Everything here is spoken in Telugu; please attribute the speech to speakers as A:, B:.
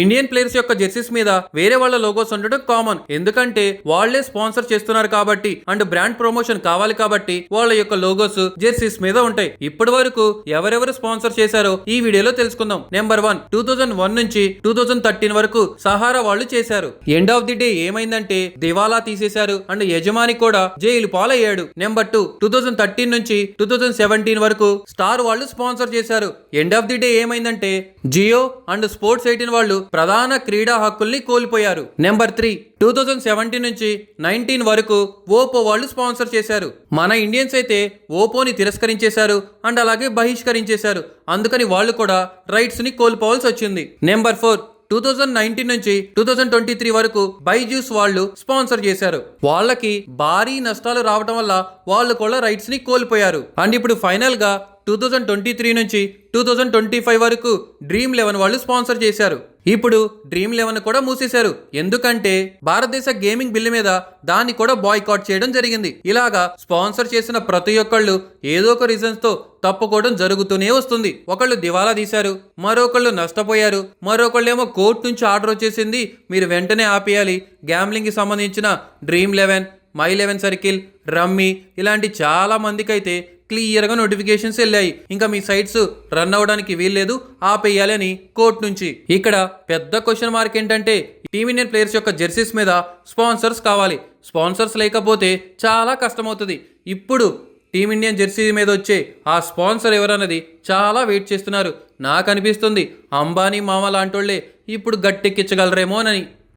A: ఇండియన్ ప్లేయర్స్ యొక్క జెర్సీస్ మీద వేరే వాళ్ళ లోగోస్ ఉండడం కామన్ ఎందుకంటే వాళ్ళే స్పాన్సర్ చేస్తున్నారు కాబట్టి అండ్ బ్రాండ్ ప్రమోషన్ కావాలి కాబట్టి వాళ్ళ యొక్క లోగోస్ జెర్సీస్ మీద ఉంటాయి. ఇప్పటి వరకు ఎవరెవరు స్పాన్సర్ చేశారో ఈ వీడియోలో తెలుసుకుందాం. Number one two thousand one నుంచి టూ థౌజండ్ థర్టీన్ వరకు సహారా వాళ్ళు చేశారు. ఎండ్ ఆఫ్ ది డే ఏమైందంటే దివాలా తీసేశారు అండ్ యజమాని కూడా jail పాలయ్యాడు. Number two two thousand thirteen నుంచి టూ థౌజండ్ సెవెంటీన్ వరకు స్టార్ వాళ్ళు స్పాన్సర్ చేశారు. ఎండ్ ఆఫ్ ది డే ఏమైందంటే జియో అండ్ స్పోర్ట్స్ ఎయిటీన్ వాళ్ళు ప్రధాన క్రీడా హక్కుల్ని కోల్పోయారు. Number three two thousand seventeen నుంచి నైన్టీన్ వరకు ఓపో వాళ్ళు స్పాన్సర్ చేశారు. మన ఇండియన్స్ అయితే ఓపోని తిరస్కరించేశారు అండ్ అలాగే బహిష్కరించేశారు. అందుకని వాళ్ళు కూడా రైట్స్ని కోల్పోవాల్సి వచ్చింది. Number four two thousand nineteen నుంచి టూ థౌజండ్ ట్వంటీ త్రీ వరకు బైజూస్ వాళ్ళు స్పాన్సర్ చేశారు. వాళ్ళకి భారీ నష్టాలు రావటం వల్ల వాళ్ళు కూడా రైట్స్ని కోల్పోయారు. అండ్ ఇప్పుడు ఫైనల్గా టూ థౌజండ్ ట్వంటీ త్రీ నుంచి టూ థౌజండ్ ట్వంటీ ఫైవ్ వరకు డ్రీమ్ లెవెన్ వాళ్ళు స్పాన్సర్ చేశారు. ఇప్పుడు డ్రీమ్ లెవెన్ కూడా మూసేశారు. ఎందుకంటే భారతదేశ గేమింగ్ బిల్లు మీద దాన్ని కూడా బాయ్కాట్ చేయడం జరిగింది. ఇలాగా స్పాన్సర్ చేసిన ప్రతి ఒక్కళ్ళు ఏదో ఒక రీజన్స్తో తప్పుకోవడం జరుగుతూనే వస్తుంది. ఒకళ్ళు దివాలా తీశారు మరొకళ్ళు నష్టపోయారు మరొకళ్ళేమో కోర్టు నుంచి ఆర్డర్ వచ్చేసింది. మీరు వెంటనే ఆపేయాలి. గ్యామ్లింగ్కి సంబంధించిన Dream Eleven My Eleven Circle rummy ఇలాంటి చాలా మందికైతే క్లియర్గా నోటిఫికేషన్స్ వెళ్ళాయి. ఇంకా మీ సైట్స్ రన్ అవ్వడానికి వీల్లేదు ఆపేయాలి అని కోర్టు నుంచి. ఇక్కడ పెద్ద క్వశ్చన్ మార్క్ ఏంటంటే టీమిండియన్ ప్లేయర్స్ యొక్క జెర్సీస్ మీద స్పాన్సర్స్ కావాలి. స్పాన్సర్స్ లేకపోతే చాలా కష్టమవుతుంది. ఇప్పుడు టీమిండియన్ జెర్సీ మీద వచ్చే ఆ స్పాన్సర్ ఎవరన్నది చాలా వెయిట్ చేస్తున్నారు. నాకు అనిపిస్తుంది అంబానీ మామ లాంటోళ్ళే ఇప్పుడు గట్టెక్కించగలరేమోనని.